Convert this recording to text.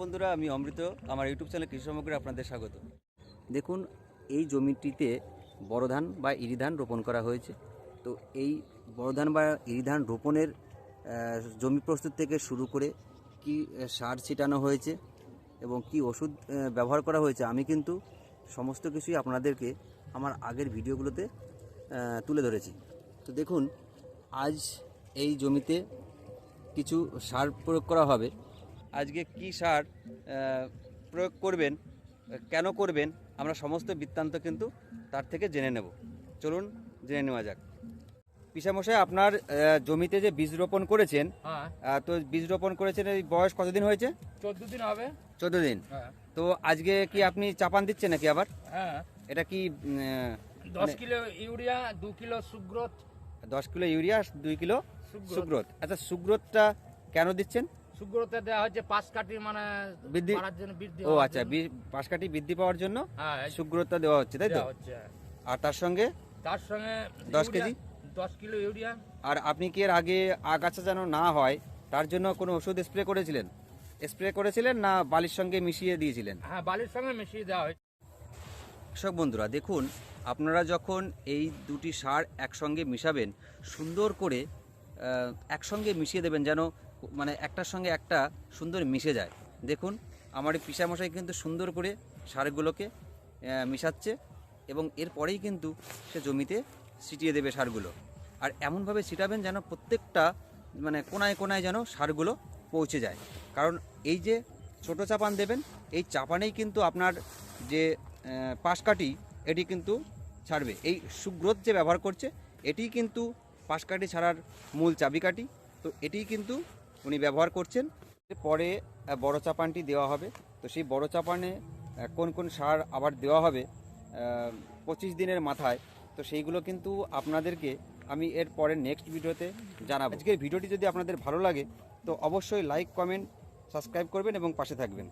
বন্ধুরা, আমি অমৃত। আমার ইউটিউব চ্যানেল কৃষি সামগ্রী আপনাদের স্বাগত। দেখুন, এই জমিটিতে বড় ধান বা ইরি ধান রোপণ করা হয়েছে। তো এই বড় ধান বা ইরি ধান রোপণের জমি প্রস্তুত থেকে শুরু করে কি সার ছিটানো হয়েছে এবং কি ওষুধ ব্যবহার করা হয়েছে, আমি কিন্তু সমস্ত কিছুই আপনাদেরকে আমার আগের ভিডিওগুলোতে তুলে ধরেছি। তো দেখুন, আজ এই জমিতে কিছু সার প্রয়োগ করা হবে। আজকে কি সার প্রয়োগ করবেন কেন করবেন আমরা সমস্ত বৃত্তান্ত কিন্তু তার থেকে জেনে নেব। চলুন জেনে নেওয়া যাক। পিসামশাই আপনার জমিতে যে বীজ রোপণ করেছেন হ্যাঁ। তো বীজ রোপণ করেছেন এই বয়স কতদিন হয়েছে? চোদ্দ দিন হবে। চোদ্দ দিন। হ্যাঁ। তো আজকে কি আপনি চাপান দিচ্ছেন নাকি আবার? হ্যাঁ। এটা কি দশ মানে- কিলো ইউরিয়া দু কিলো সুগ্রোথ। দশ কিলো ইউরিয়া দুই কিলো সুগ্রোথ। আচ্ছা সুগ্রোথটা কেন দিচ্ছেন? সুগ্রোথে দেওয়া হচ্ছে পাঁচ মানে বৃদ্ধি- বাড়ার জন্য বৃদ্ধি ও আচ্ছা জন্য। বি- বৃদ্ধি পাওয়ার জন্য হ্যাঁ এই দেওয়া হচ্ছে তাই তো? হচ্ছে আর তার সঙ্গে? তার সঙ্গে দশ কেজি? দশ কিলো ইউরিয়া। আর আপনি কি এর আগে আগাছা যেন না হয় তার জন্য কোনো ওষুধ স্প্রে করেছিলেন? স্প্রে করেছিলেন না বালির সঙ্গে মিশিয়ে দিয়েছিলেন? হ্যাঁ বালির সঙ্গে মিশিয়ে দেওয়া হয়েছে। কৃষক বন্ধুরা দেখুন আপনারা যখন এই দুটি সার একসঙ্গে মিশাবেন সুন্দর করে একসঙ্গে মিশিয়ে দেবেন যেন মানে একটার সঙ্গে একটা সুন্দর মিশে যায়। দেখুন, আমার এই পিসামশাই কিন্তু সুন্দর করে সারগুলোকে মিশাচ্ছে এবং এরপরেই কিন্তু সে জমিতে ছিটিয়ে দেবে সারগুলো। আর এমনভাবে ছিটাবেন যেন প্রত্যেকটা মানে কোনায় কোনায় যেন সারগুলো পৌঁছে যায়। কারণ এই যে ছোট চাপান দেবেন, এই চাপানেই কিন্তু আপনার যে পাশকাঠি, এটি কিন্তু ছাড়বে। এই সুগ্রোথ যে ব্যবহার করছে, এটিই কিন্তু পাশকাঠি ছাড়ার মূল চাবিকাঠি। তো এটিই কিন্তু উনি ব্যবহার করছেন। পরে বড় চাপানটি দেওয়া হবে। তো সেই বড় চাপানে কোন কোন সার আবার দেওয়া হবে পঁচিশ দিনের মাথায়, তো সেইগুলো কিন্তু আপনাদেরকে আমি এর পরে নেক্সট ভিডিওতে জানাব। আজকের ভিডিওটি যদি আপনাদের ভালো লাগে, তো অবশ্যই লাইক কমেন্ট সাবস্ক্রাইব করবেন এবং পাশে থাকবেন।